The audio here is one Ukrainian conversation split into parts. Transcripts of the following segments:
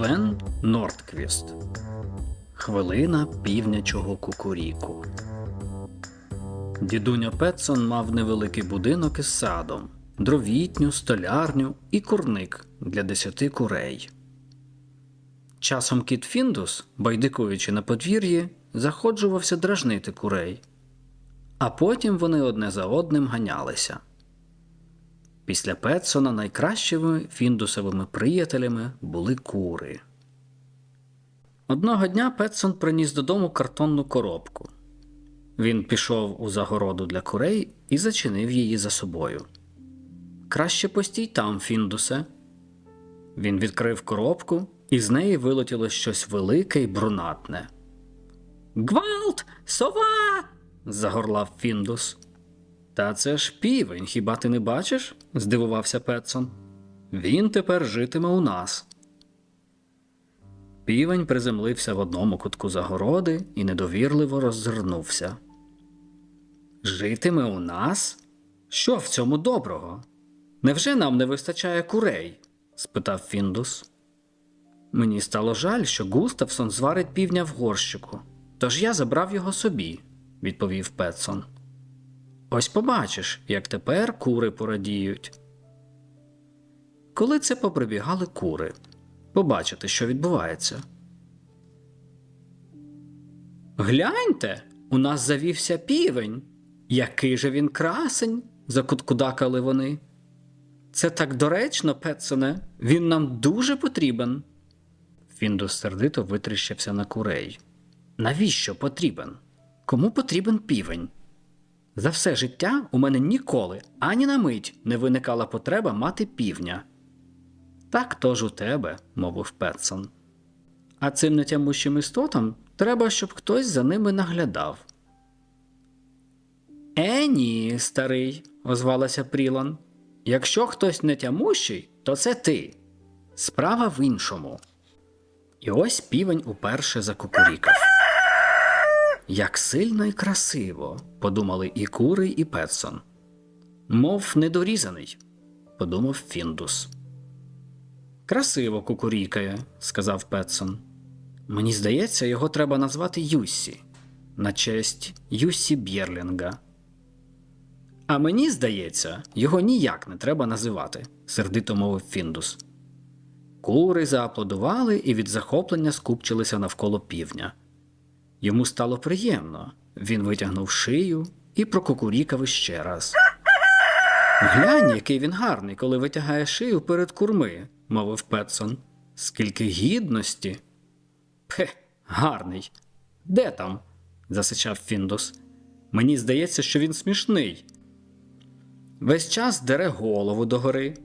Свен Нордквіст. Хвилина півнячого кукуріку. Дідуня Петсон мав невеликий будинок із садом, дровітню, столярню і курник для десяти курей. Часом кіт Фіндус, байдикуючи на подвір'ї, заходжувався дражнити курей, а потім вони одне за одним ганялися. Після Петсона найкращими фіндусовими приятелями були кури. Одного дня Петсон приніс додому картонну коробку. Він пішов у загороду для курей і зачинив її за собою. Краще постій там, Фіндусе. Він відкрив коробку, і з неї вилетіло щось велике й брунатне. Гвалт! Сова! загорлав Фіндус. Та це ж півень, хіба ти не бачиш? здивувався Петсон. Він тепер житиме у нас. Півень приземлився в одному кутку загороди і недовірливо роззирнувся. Житиме у нас? Що в цьому доброго? Невже нам не вистачає курей? спитав Фіндус. Мені стало жаль, що Густавсон зварить півня в горщику, тож я забрав його собі, відповів Петсон. Ось побачиш, як тепер кури порадіють. Коли це поприбігали кури, побачити, що відбувається. Гляньте, у нас завівся півень. Який же він красень, закуткудакали вони. Це так доречно, Петсоне, він нам дуже потрібен. Фіндус сердито витріщився на курей. Навіщо потрібен? Кому потрібен півень? За все життя у мене ніколи ані на мить не виникала потреба мати півня. Так тож у тебе, мовив Петсон. А цим нетямущим істотам треба, щоб хтось за ними наглядав. Е, ні, старий, озвалася Прілан. Якщо хтось нетямущий, то це ти. Справа в іншому. І ось півень уперше закукурікав. Як сильно і красиво, подумали і кури, і Петсон. Мов недорізаний, подумав Фіндус. Красиво кукурікає, сказав Петсон. Мені здається, його треба назвати Юссі на честь Юссі Бєрлінга. А мені здається, його ніяк не треба називати, сердито мовив Фіндус. Кури зааплодували і від захоплення скупчилися навколо півня. Йому стало приємно. Він витягнув шию і прокукурікав іще раз. Глянь, який він гарний, коли витягає шию перед курми, мовив Петсон. Скільки гідності. Пхе, гарний. Де там? засичав Фіндус. Мені здається, що він смішний. Весь час дере голову догори.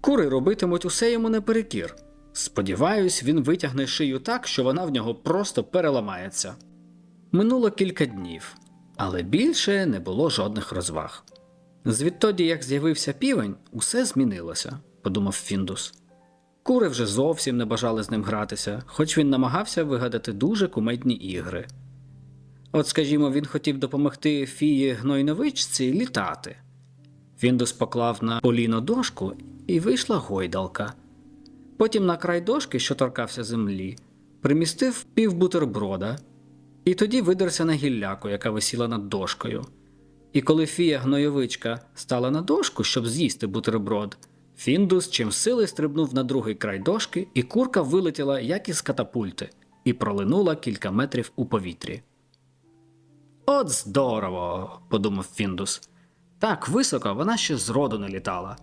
Кури робитимуть усе йому наперекір. Сподіваюсь, він витягне шию так, що вона в нього просто переламається. Минуло кілька днів, але більше не було жодних розваг. Звідтоді, як з'явився півень, усе змінилося, подумав Фіндус. Кури вже зовсім не бажали з ним гратися, хоч він намагався вигадати дуже кумедні ігри. От, скажімо, він хотів допомогти фії гнойновичці літати. Фіндус поклав на поліно дошку і вийшла гойдалка. Потім на край дошки, що торкався землі, примістив пів бутерброда, і тоді видерся на гілляку, яка висіла над дошкою. І коли фія гнойовичка стала на дошку, щоб з'їсти бутерброд, Фіндус чим сили стрибнув на другий край дошки, і курка вилетіла, як із катапульти, і пролинула кілька метрів у повітрі. От здорово, подумав Фіндус. Так високо вона ще зроду не літала.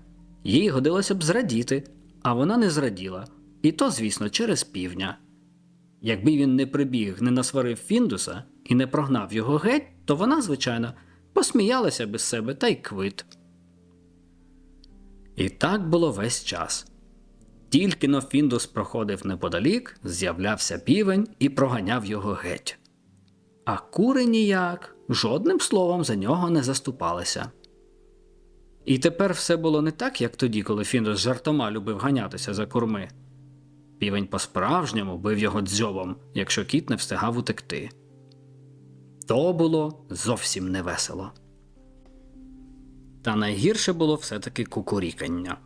Їй годилося б зрадіти, а вона не зраділа, і то, звісно, через півдня. Якби він не прибіг, не насварив Фіндуса і не прогнав його геть, то вона, звичайно, посміялася без себе та й квит. І так було весь час. Тільки но Фіндус проходив неподалік, з'являвся півень і проганяв його геть. А кури ніяк, жодним словом за нього не заступалися. І тепер все було не так, як тоді, коли Фіндус жартома любив ганятися за курми. Півень по-справжньому бив його дзьобом, якщо кіт не встигав утекти. То було зовсім невесело. Та найгірше було все таки кукурікання.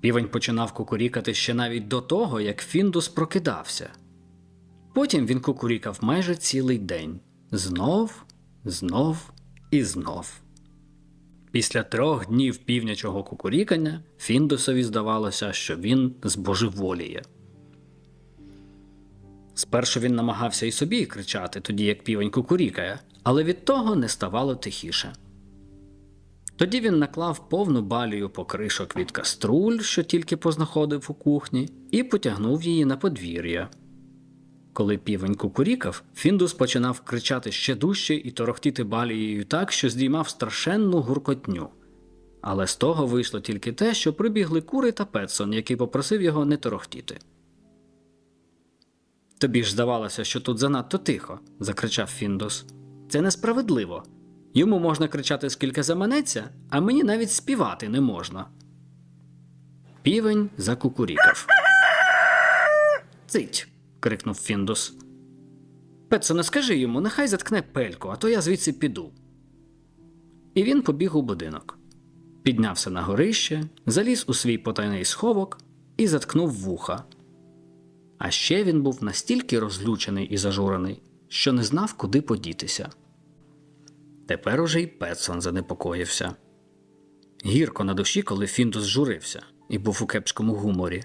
Півень починав кукурікати ще навіть до того, як Фіндус прокидався. Потім він кукурікав майже цілий день знов, знов і знов. Після трьох днів півнячого кукурікання Фіндусові здавалося, що він збожеволіє. Спершу він намагався і собі кричати, тоді як півень кукурікає, але від того не ставало тихіше. Тоді він наклав повну балію покришок від каструль, що тільки познаходив у кухні, і потягнув її на подвір'я. Коли півень кукурікав, Фіндус починав кричати ще дужче і торохтіти балією так, що здіймав страшенну гуркотню. Але з того вийшло тільки те, що прибігли кури та Петсон, який попросив його не торохтіти. Тобі ж здавалося, що тут занадто тихо, закричав Фіндус. Це несправедливо. Йому можна кричати скільки заманеться, а мені навіть співати не можна. Півень закукурікав. Цить. Крикнув Фіндус. Петсоне, скажи йому, нехай заткне пельку, а то я звідси піду. І він побіг у будинок. Піднявся на горище, заліз у свій потайний сховок і заткнув вуха. А ще він був настільки розлючений і зажурений, що не знав, куди подітися. Тепер уже й Петсон занепокоївся. Гірко на душі, коли Фіндус журився і був у кепському гуморі.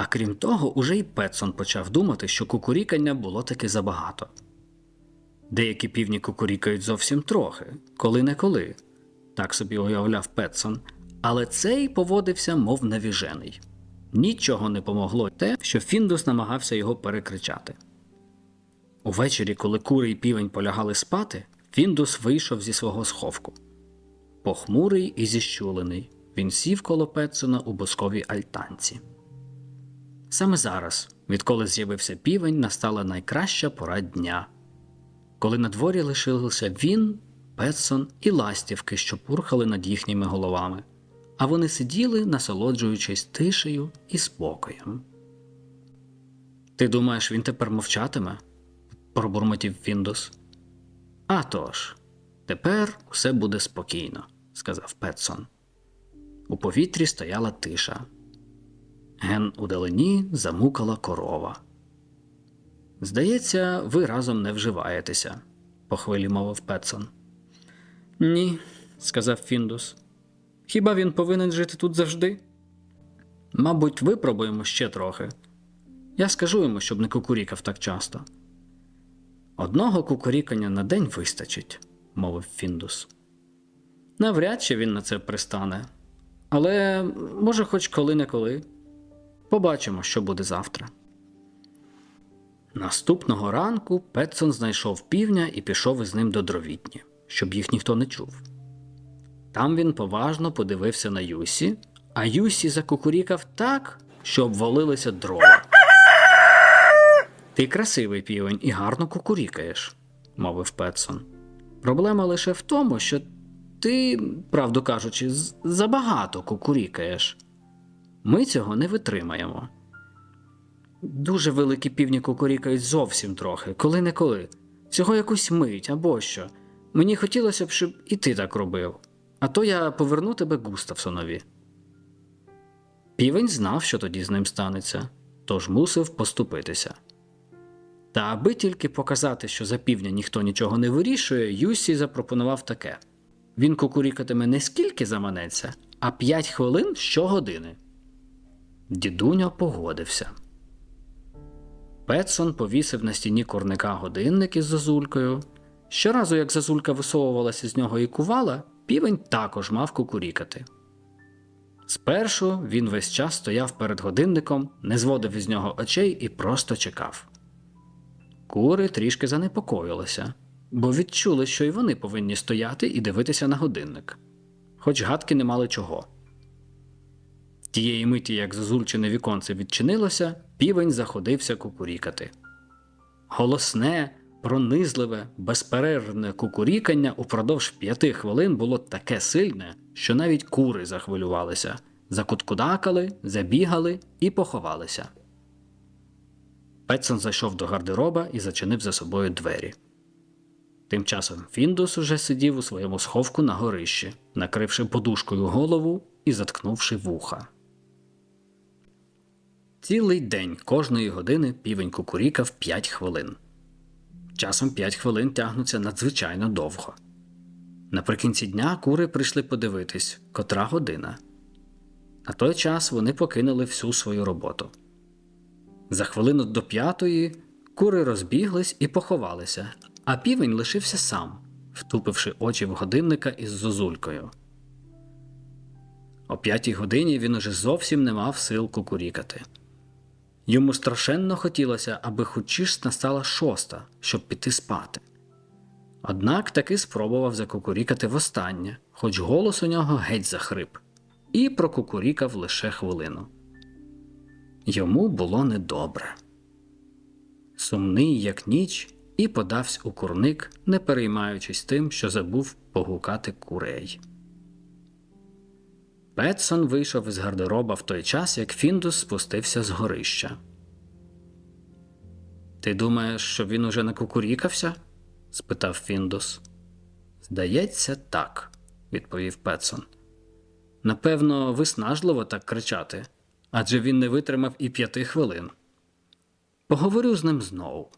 А крім того, уже й Петсон почав думати, що кукурікання було таки забагато. Деякі півні кукурікають зовсім трохи, коли не коли, так собі уявляв Петсон, але цей поводився, мов навіжений. Нічого не помогло те, що Фіндус намагався його перекричати. Увечері, коли кури й півень полягали спати, Фіндус вийшов зі свого сховку. Похмурий і зіщулений, він сів коло Петсона у босковій альтанці. Саме зараз, відколи з'явився півень, настала найкраща пора дня, коли на дворі лишилися він, Петсон і ластівки, що пурхали над їхніми головами, а вони сиділи, насолоджуючись тишею і спокоєм. Ти думаєш, він тепер мовчатиме? пробурмотів Фіндус. «А тож, тепер усе буде спокійно, сказав Петсон. У повітрі стояла тиша. Ген у далині замукала корова. Здається, ви разом не вживаєтеся, похвилі мовив Петсон. Ні, сказав Фіндус. Хіба він повинен жити тут завжди? Мабуть, випробуємо ще трохи. Я скажу йому, щоб не кукурікав так часто. Одного кукурікання на день вистачить, мовив Фіндус. Навряд чи він на це пристане, але може, хоч коли-неколи. Побачимо, що буде завтра. Наступного ранку Петсон знайшов півня і пішов із ним до дровітні, щоб їх ніхто не чув. Там він поважно подивився на Юсі, а Юсі закукурікав так, що обвалилися дрова. Ти красивий півень і гарно кукурікаєш, мовив Петсон. Проблема лише в тому, що ти, правду кажучи, забагато кукурікаєш. Ми цього не витримаємо. Дуже великі півні кукурікають зовсім трохи, коли-неколи. Всього якусь мить або що. Мені хотілося б, щоб і ти так робив. А то я поверну тебе Густавсонові. Півень знав, що тоді з ним станеться, тож мусив поступитися. Та аби тільки показати, що за півня ніхто нічого не вирішує, Юсі запропонував таке: він кукурікатиме не скільки заманеться, а п'ять хвилин щогодини. Дідуня погодився. Петсон повісив на стіні курника годинник із зазулькою. Щоразу, як зазулька висовувалася з нього і кувала, півень також мав кукурікати. Спершу він весь час стояв перед годинником, не зводив із нього очей і просто чекав. Кури трішки занепокоїлися, бо відчули, що й вони повинні стояти і дивитися на годинник, хоч гадки не мали чого. Тієї миті, як зазульчене віконце відчинилося, півень заходився кукурікати. Голосне, пронизливе, безперервне кукурікання упродовж п'яти хвилин було таке сильне, що навіть кури захвилювалися, закуткудакали, забігали і поховалися. Петсон зайшов до гардероба і зачинив за собою двері. Тим часом Фіндус уже сидів у своєму сховку на горищі, накривши подушкою голову і заткнувши вуха. Цілий день кожної години півень кукурікав 5 хвилин. Часом 5 хвилин тягнуться надзвичайно довго. Наприкінці дня кури прийшли подивитись, котра година. На той час вони покинули всю свою роботу. За хвилину до п'ятої кури розбіглись і поховалися, а півень лишився сам, втупивши очі в годинника із зозулькою. О п'ятій годині він уже зовсім не мав сил кукурікати. Йому страшенно хотілося, аби хочіш настала шоста, щоб піти спати. Однак таки спробував закукурікати востаннє, хоч голос у нього геть захрип, і прокукурікав лише хвилину. Йому було недобре. Сумний, як ніч, і подався у курник, не переймаючись тим, що забув погукати курей. Петсон вийшов із гардероба в той час, як Фіндус спустився з горища. Ти думаєш, що він уже накукурікався? спитав Фіндус. Здається, так, відповів Петсон. Напевно, виснажливо так кричати, адже він не витримав і п'яти хвилин. Поговорю з ним знову.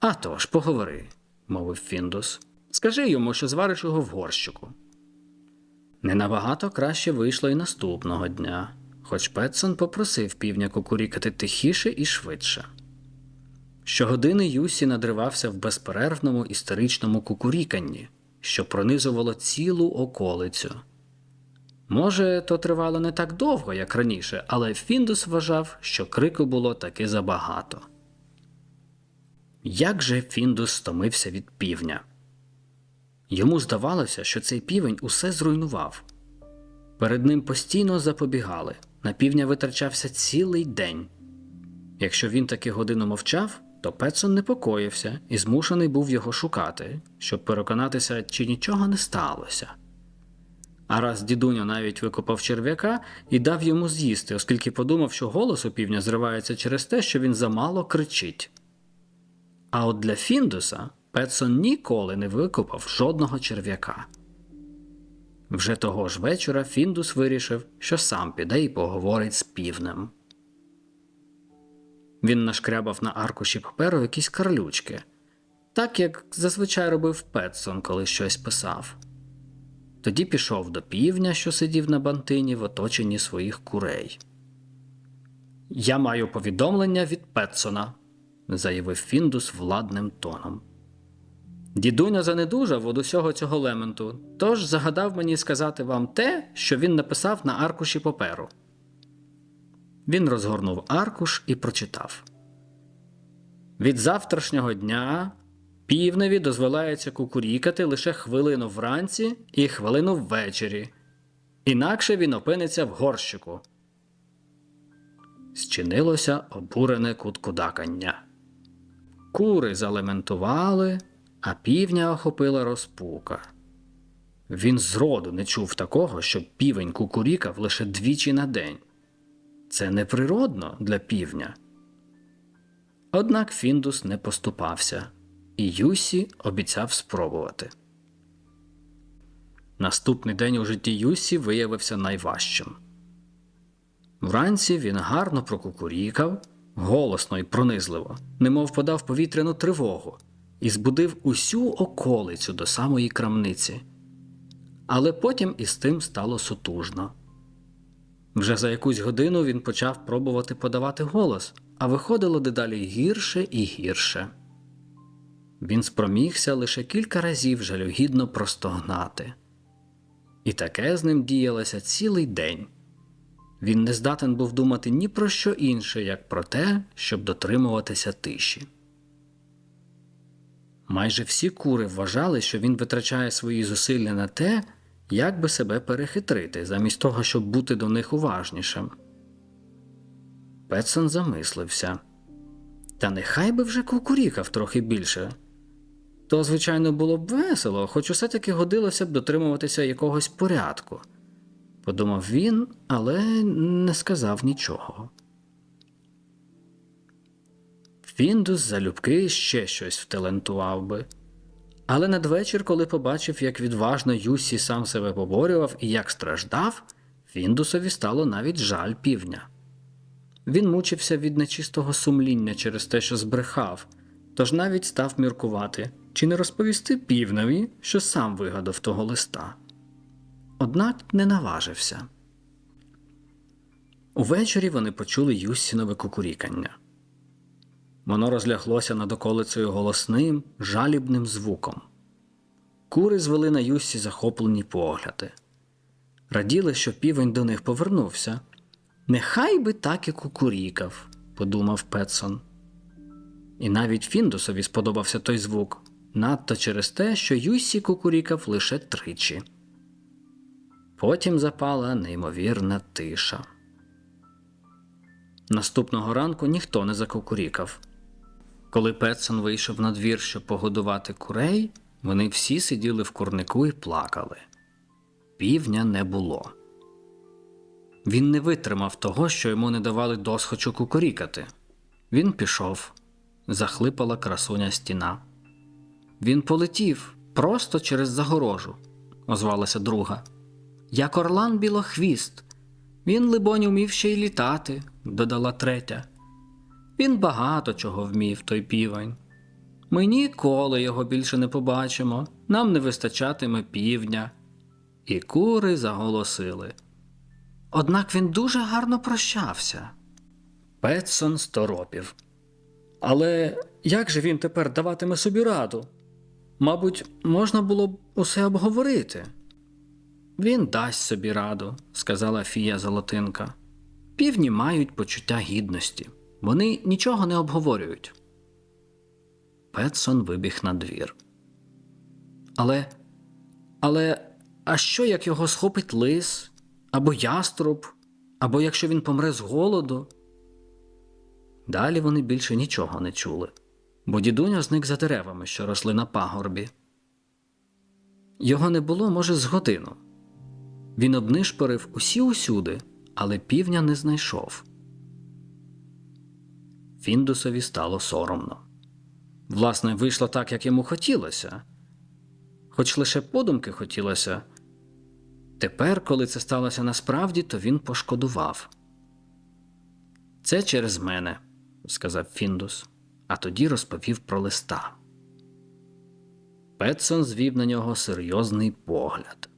«А тож, поговори, мовив Фіндус. Скажи йому, що звариш його в горщику. Не набагато краще вийшло і наступного дня, хоч Петсон попросив півня кукурікати тихіше і швидше. Щогодини Юсі надривався в безперервному історичному кукуріканні, що пронизувало цілу околицю. Може, то тривало не так довго, як раніше, але Фіндус вважав, що крику було таки забагато. Як же Фіндус стомився від півня? Йому здавалося, що цей півень усе зруйнував. Перед ним постійно запобігали, на півня витрачався цілий день. Якщо він таки годину мовчав, то Петсон непокоївся і змушений був його шукати, щоб переконатися, чи нічого не сталося. А раз дідуня навіть викопав черв'яка і дав йому з'їсти, оскільки подумав, що голос у півня зривається через те, що він замало кричить. А от для Фіндуса Петсон ніколи не викопав жодного черв'яка. Вже того ж вечора Фіндус вирішив, що сам піде і поговорить з півнем. Він нашкрябав на аркуші паперу якісь карлючки, так як зазвичай робив Петсон, коли щось писав. Тоді пішов до півня, що сидів на бантині в оточенні своїх курей. Я маю повідомлення від Петсона, заявив Фіндус владним тоном. Дідуня занедужав від усього цього лементу, тож загадав мені сказати вам те, що він написав на аркуші паперу. Він розгорнув аркуш і прочитав Від завтрашнього дня півневі дозволяється кукурікати лише хвилину вранці і хвилину ввечері, інакше він опиниться в горщику. Зчинилося обурене куткудакання. Кури залементували, а півня охопила розпука. Він зроду не чув такого, щоб півень кукурікав лише двічі на день. Це неприродно для півня. Однак Фіндус не поступався, і Юсі обіцяв спробувати. Наступний день у житті Юсі виявився найважчим. Вранці він гарно прокукурікав, голосно і пронизливо, немов подав повітряну тривогу, і збудив усю околицю до самої крамниці. Але потім із тим стало сутужно. Вже за якусь годину він почав пробувати подавати голос, а виходило дедалі гірше і гірше. Він спромігся лише кілька разів жалюгідно простогнати. І таке з ним діялося цілий день. Він не здатен був думати ні про що інше, як про те, щоб дотримуватися тиші. Майже всі кури вважали, що він витрачає свої зусилля на те, як би себе перехитрити, замість того, щоб бути до них уважнішим. Петсон замислився. Та нехай би вже кукурікав трохи більше. То, звичайно, було б весело, хоч усе таки годилося б дотримуватися якогось порядку, подумав він, але не сказав нічого. Фіндус залюбки ще щось вталентував би. Але надвечір, коли побачив, як відважно Юсі сам себе поборював і як страждав, Фіндусові стало навіть жаль півня. Він мучився від нечистого сумління через те, що збрехав, тож навіть став міркувати, чи не розповісти півневі, що сам вигадав того листа. Однак не наважився. Увечері вони почули Юссінове кукурікання. Воно розляглося над околицею голосним, жалібним звуком. Кури звели на Юссі захоплені погляди. Раділи, що півень до них повернувся. Нехай би так і кукурікав, подумав Петсон. І навіть Фіндусові сподобався той звук, надто через те, що Юссі кукурікав лише тричі. Потім запала неймовірна тиша. Наступного ранку ніхто не закукурікав. Коли Петсон вийшов на двір, щоб погодувати курей, вони всі сиділи в курнику і плакали. Півня не було. Він не витримав того, що йому не давали досхочу кукурікати. Він пішов, захлипала красуня стіна. Він полетів просто через загорожу, озвалася друга. Як орлан білохвіст. Він, либонь, умів ще й літати, додала третя. Він багато чого вмів, той півень. Ми ніколи його більше не побачимо, нам не вистачатиме півдня. І кури заголосили. Однак він дуже гарно прощався. Петсон сторопів. Але як же він тепер даватиме собі раду? Мабуть, можна було б усе обговорити. Він дасть собі раду, сказала Фія Золотинка. Півні мають почуття гідності. Вони нічого не обговорюють. Петсон вибіг на двір. Але. Але. А що, як його схопить лис, або яструб, або якщо він помре з голоду? Далі вони більше нічого не чули, бо дідуня зник за деревами, що росли на пагорбі. Його не було, може, з годину. Він обнишпорив усі усюди, але півня не знайшов. Фіндусові стало соромно. Власне, вийшло так, як йому хотілося, хоч лише подумки хотілося. Тепер, коли це сталося насправді, то він пошкодував. Це через мене, сказав Фіндус, а тоді розповів про листа. Петсон звів на нього серйозний погляд.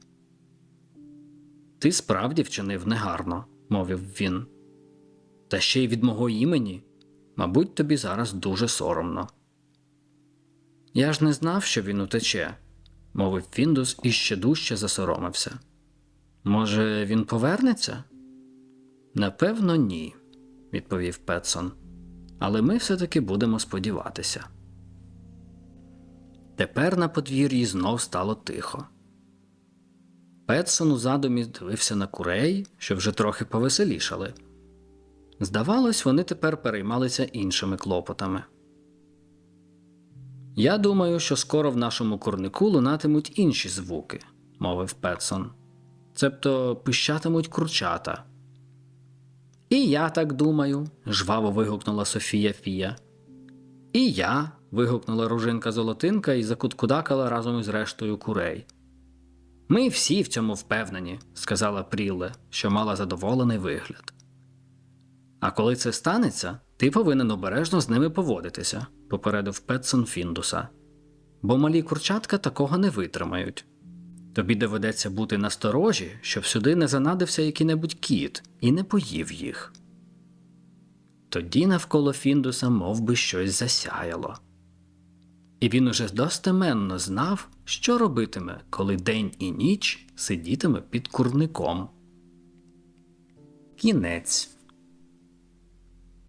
Ти справді вчинив негарно, мовив він. Та ще й від мого імені, мабуть, тобі зараз дуже соромно. Я ж не знав, що він утече, мовив Фіндус і ще дужче засоромився. Може, він повернеться? Напевно, ні, відповів Петсон. Але ми все-таки будемо сподіватися. Тепер на подвір'ї знов стало тихо. Петсон у задумі дивився на курей, що вже трохи повеселішали. Здавалось, вони тепер переймалися іншими клопотами. Я думаю, що скоро в нашому курнику лунатимуть інші звуки, мовив Петсон. Цебто пищатимуть курчата. І я так думаю, жваво вигукнула Софія Фія. І я. вигукнула ружинка Золотинка і закуткудакала разом із рештою курей. Ми всі в цьому впевнені, сказала Прілле, що мала задоволений вигляд. А коли це станеться, ти повинен обережно з ними поводитися, попередив Петсон Фіндуса. Бо малі курчатка такого не витримають. Тобі доведеться бути насторожі, щоб сюди не занадився який-небудь кіт і не поїв їх. Тоді навколо Фіндуса мов би, щось засяяло. І він уже достеменно знав, що робитиме, коли день і ніч сидітиме під курником. Кінець